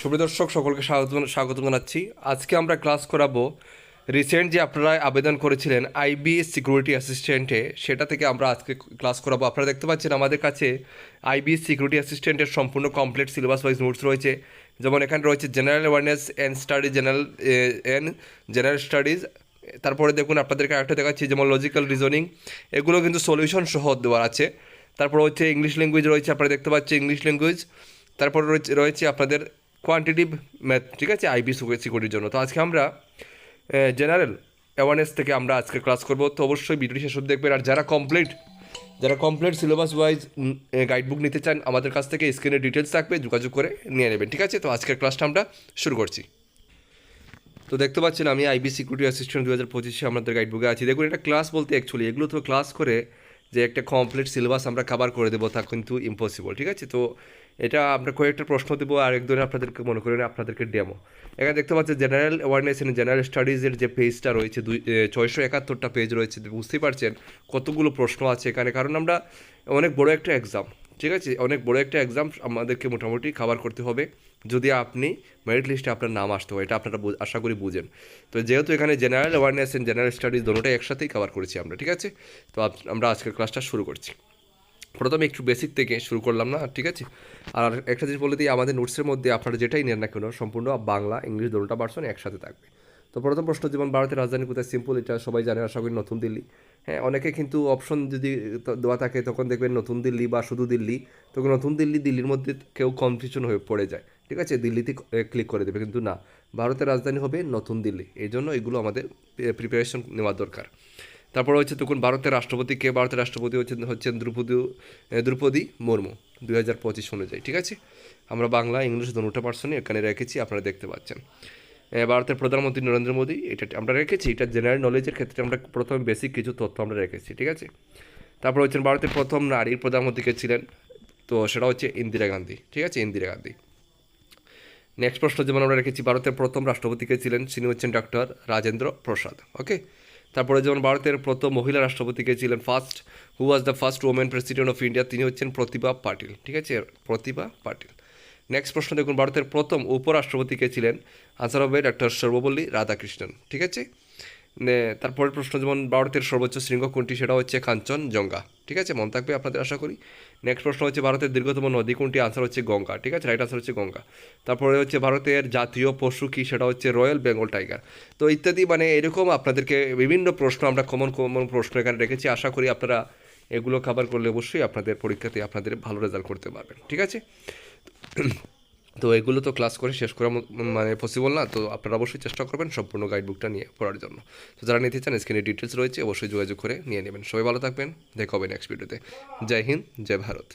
সুপ্রদর্শক সকলকে স্বাগত স্বাগত জানাচ্ছি। আজকে আমরা ক্লাস করাবো রিসেন্ট যে আপনারা আবেদন করেছিলেন আইবি সিকিউরিটি অ্যাসিস্ট্যান্টে, সেটা থেকে আমরা আজকে ক্লাস করাবো। আপনারা দেখতে পাচ্ছেন আমাদের কাছে আইবি সিকিউরিটি অ্যাসিস্ট্যান্টের সম্পূর্ণ কমপ্লিট সিলেবাস ওয়াইজ নোটস রয়েছে। যেমন এখানে রয়েছে general awareness and study, general and general studies. তারপরে দেখুন, আপনাদেরকে আরেকটা দেখাচ্ছি, যেমন লজিক্যাল রিজনিং। এগুলো কিন্তু সলিউশন সহ দেওয়া আছে। তারপর হচ্ছে ইংলিশ ল্যাঙ্গুয়েজ রয়েছে, আপনারা দেখতে পাচ্ছেন ইংলিশ ল্যাঙ্গুয়েজ। তারপর রয়েছে আপনাদের কোয়ান্টিটিভ ম্যাথ ঠিক আছে? আইবি সিকিউরিটির জন্য। তো আজকে আমরা জেনারেল অ্যাওয়ারনেস থেকে আমরা আজকে ক্লাস করব। তো অবশ্যই ভিডিওটি শেষ দেখবেন। আর যারা কমপ্লিট যারা complete syllabus wise guide book নিতে চান, আমাদের কাছ থেকে স্ক্রিনে ডিটেলস থাকবে, যোগাযোগ করে নিয়ে নেবেন। ঠিক আছে? তো আজকের ক্লাসটা আমরা শুরু করছি। তো দেখতে পাচ্ছেন, আমি আইবি সিকিউরিটি অ্যাসিস্ট্যান্ট দু হাজার পঁচিশে আমাদের গাইড বুকে আছি। দেখুন, এটা ক্লাস বলতে অ্যাকচুয়ালি এগুলো তো ক্লাস করে যে একটা কমপ্লিট সিলেবাস আমরা কভার করে দেবো, তা কিন্তু ইম্পসিবল ঠিক আছে? তো এটা আমরা কয়েকটা প্রশ্ন দেবো আর একদিনে আপনাদেরকে মনে করেন আপনাদেরকে ডেমো এখানে দেখতে পাচ্ছেন জেনারেল অ্যাওয়ারনেস এন্ড জেনারেল স্টাডিজের যে পেজটা রয়েছে দুই ছয়শো একাত্তরটা পেজ রয়েছে, বুঝতেই পারছেন কতগুলো প্রশ্ন আছে এখানে। কারণ আমরা অনেক বড় একটা এক্সাম ঠিক আছে? অনেক বড় একটা এক্সাম আমাদেরকে মোটামুটি কভার করতে হবে যদি আপনি মেরিট লিস্টে আপনার নাম আসতে হয়, এটা আপনারা আশা করি বুঝেন। তো যেহেতু এখানে general awareness and general studies দুটোটাই একসাথেই কভার করেছি আমরা, ঠিক আছে? তো আমরা আজকের ক্লাসটা শুরু করছি। প্রথমে একটু বেসিক থেকে শুরু করলাম না, ঠিক আছে? আর একটা জিনিস বলে দিই, আমাদের নোটসের মধ্যে আপনারা যেটাই নেন না কেন, সম্পূর্ণ বাংলা ইংলিশ দুটোটা ভার্সন একসাথে থাকবে। তো প্রথম প্রশ্ন যেমন, ভারতের রাজধানী কোথায়? সিম্পল এটা সবাই জানে, আশা করি নতুন দিল্লি। হ্যাঁ অনেকে কিন্তু অপশন যদি দেওয়া থাকে, তখন দেখবেন নতুন দিল্লি বা শুধু দিল্লি, তখন নতুন দিল্লি, দিল্লির মধ্যে কেউ কনফিউশন হয়ে পড়ে যায়। ঠিক আছে? দিল্লিতে ক্লিক করে দেবে, কিন্তু না। ভারতের রাজধানী হবে নতুন দিল্লি। এই জন্য এগুলো আমাদের প্রিপারেশন নেওয়া দরকার। তারপর হচ্ছে তখন ভারতের রাষ্ট্রপতি কে? ভারতের রাষ্ট্রপতি হচ্ছেন হচ্ছেন দ্রৌপদী দ্রৌপদী মুর্মু দুই হাজার পঁচিশ অনুযায়ী, ঠিক আছে? আমরা বাংলা, ইংলিশ দুটো পার্সনই এখানে রেখেছি, আপনারা দেখতে পাচ্ছেন। ভারতের প্রধানমন্ত্রী নরেন্দ্র মোদী, এটা আমরা রেখেছি, এটা জেনারেল নলেজের ক্ষেত্রে আমরা প্রথমে বেসিক কিছু তথ্য আমরা রেখেছি, ঠিক আছে? তারপর হচ্ছেন ভারতের প্রথম নারীর প্রধানমন্ত্রী কে ছিলেন? তো সেটা হচ্ছে ইন্দিরা গান্ধী, ঠিক আছে? ইন্দিরা গান্ধী। নেক্সট প্রশ্ন যেমন আমরা রেখেছি, ভারতের প্রথম রাষ্ট্রপতিকে ছিলেন? তিনি হচ্ছেন ডক্টর রাজেন্দ্র প্রসাদ ওকে তারপরে যেমন ভারতের প্রথম মহিলা রাষ্ট্রপতিকে ছিলেন first who was the first women president of India তিনি হচ্ছেন প্রতিভা পাটিল, ঠিক আছে? প্রতিভা পাটিল। নেক্সট প্রশ্ন দেখুন, ভারতের প্রথম উপরাষ্ট্রপতিকে ছিলেন? আনসার হবে ডক্টর সর্বপল্লী রাধাকৃষ্ণন, ঠিক আছে? তারপরের প্রশ্ন যেমন ভারতের সর্বোচ্চ শৃঙ্গ কোনটি, সেটা হচ্ছে কাঞ্চনজঙ্ঘা ঠিক আছে? মন থাকবে আপনাদের আশা করি। নেক্সট প্রশ্ন হচ্ছে ভারতের দীর্ঘতম নদী কোনটি? আনসার হচ্ছে গঙ্গা। ঠিক আছে? রাইট আনসার হচ্ছে গঙ্গা। তারপরে হচ্ছে ভারতের জাতীয় পশু কী? সেটা হচ্ছে রয়্যাল বেঙ্গল টাইগার। তো ইত্যাদি মানে এরকম আপনাদেরকে বিভিন্ন প্রশ্ন আমরা কমন কমন প্রশ্ন এখানে রেখেছি। আশা করি আপনারা এগুলো খাবার করলে অবশ্যই আপনাদের পরীক্ষাতে আপনাদের ভালো রেজাল্ট করতে পারবেন। ঠিক আছে? তো এগুলো তো ক্লাস করে শেষ করা মানে পসিবল না, তো আপনারা অবশ্যই চেষ্টা করবেন সম্পূর্ণ গাইডবুকটা নিয়ে পড়ার জন্য। তো যারা নিতে চান স্ক্রিনে ডিটেলস রয়েছে, অবশ্যই যোগাযোগ করে নিয়ে নেবেন। সবাই ভালো থাকবেন, দেখা হবে নেক্সট ভিডিওতে জয় হিন্দ, জয় ভারত।